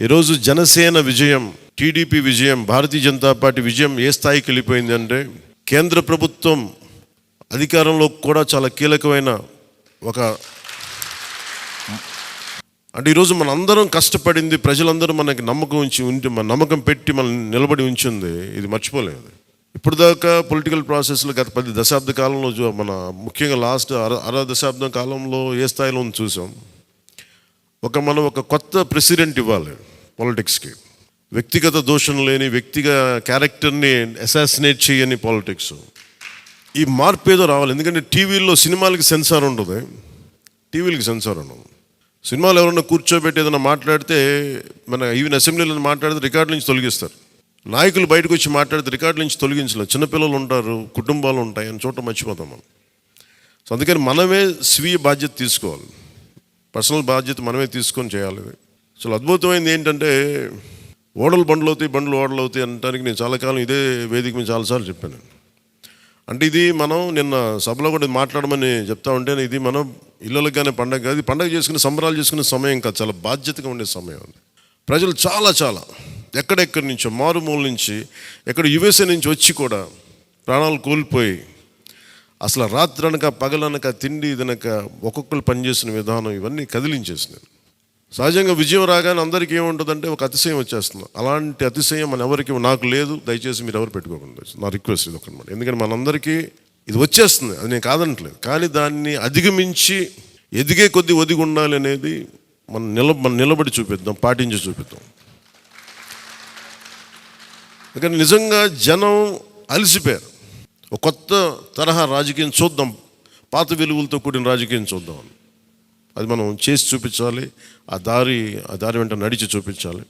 ఈరోజు జనసేన విజయం టీడీపీ విజయం భారతీయ జనతా పార్టీ విజయం ఏ స్థాయికి వెళ్ళిపోయింది అంటే కేంద్ర ప్రభుత్వం అధికారంలో కూడా చాలా కీలకమైన ఒక అంటే ఈరోజు మన అందరం కష్టపడింది ప్రజలందరూ మనకి నమ్మకం ఉంచి ఉంటే మన నమ్మకం పెట్టి మనం నిలబడి ఉంచింది. ఇది మర్చిపోలేదు. ఇప్పుడు దాకా పొలిటికల్ ప్రాసెస్లో గత పది దశాబ్ద కాలంలో మన ముఖ్యంగా లాస్ట్ అర అర దశాబ్దం కాలంలో ఏ స్థాయిలో చూసాం. ఒక మనం ఒక కొత్త ప్రెసిడెంట్ ఇవ్వాలి పాలిటిక్స్కి వ్యక్తిగత దోషం లేని వ్యక్తిగా క్యారెక్టర్ని అసాసినేట్ చేయని పాలిటిక్స్ ఈ మార్పు ఏదో రావాలి. ఎందుకంటే టీవీల్లో సినిమాలకి సెన్సార్ ఉండదు. టీవీలకి సెన్సార్ ఉండదు. సినిమాలు ఎవరన్నా కూర్చోబెట్టి ఏదైనా మాట్లాడితే మన ఈవెన్ అసెంబ్లీలో మాట్లాడితే రికార్డు నుంచి తొలగిస్తారు. నాయకులు బయటకు వచ్చి మాట్లాడితే రికార్డు నుంచి తొలగించలేదు చిన్నపిల్లలు ఉంటారు కుటుంబాలు ఉంటాయి అని చోట మర్చిపోతాం మనం. సో అందుకని మనమే స్వీయ బాధ్యత తీసుకోవాలి. పర్సనల్ బాధ్యత మనమే తీసుకొని చేయాలి అసలు అద్భుతమైంది ఏంటంటే ఓడలు బండ్లు అవుతాయి బండ్లు ఓడలు అవుతాయి అనడానికి నేను చాలా కాలం ఇదే వేదిక మీద చాలాసార్లు చెప్పాను. అంటే ఇది మనం నిన్న సభలో కూడా మాట్లాడమని చెప్తా ఉంటే ఇది మనం ఇళ్ళకి కానీ పండగ కాదు పండగ చేసుకునే సంబరాలు చేసుకునే సమయం కాదు చాలా బాధ్యతగా ఉండే సమయం అది. ప్రజలు చాలా చాలా ఎక్కడెక్కడి నుంచో మారుమూల నుంచి ఎక్కడ యుఎస్ఏ నుంచి వచ్చి కూడా ప్రాణాలు కోల్పోయి అసలు రాత్రి అనక పగలనక తిండి ఇదనక ఒక్కొక్కరు పనిచేసిన విధానం ఇవన్నీ కదిలించేసినాయి. సహజంగా విజయం రాగానే అందరికీ ఏముంటుందంటే ఒక అతిశయం వచ్చేస్తుంది. అలాంటి అతిశయం మన ఎవరికి నాకు లేదు దయచేసి మీరు ఎవరు పెట్టుకోకుండా. నా రిక్వెస్ట్ ఇది ఒకనమాట ఎందుకంటే మనందరికీ ఇది వచ్చేస్తుంది అది నేను కాదనట్లేదు కానీ దాన్ని అధిగమించి ఎదిగే కొద్దీ ఒదిగి ఉండాలి అనేది మనం నిల మనం నిలబడి చూపిద్దాం పాటించి చూపిద్దాం. ఎందుకంటే నిజంగా జనం అలసిపోయారు. ఒక కొత్త తరహా రాజకీయం చూద్దాం. పాత వెలుగులతో కూడిన రాజకీయం చూద్దాం. అది మనం చేసి చూపించాలి. ఆ దారి ఆ దారి వెంట నడిచి చూపించాలి.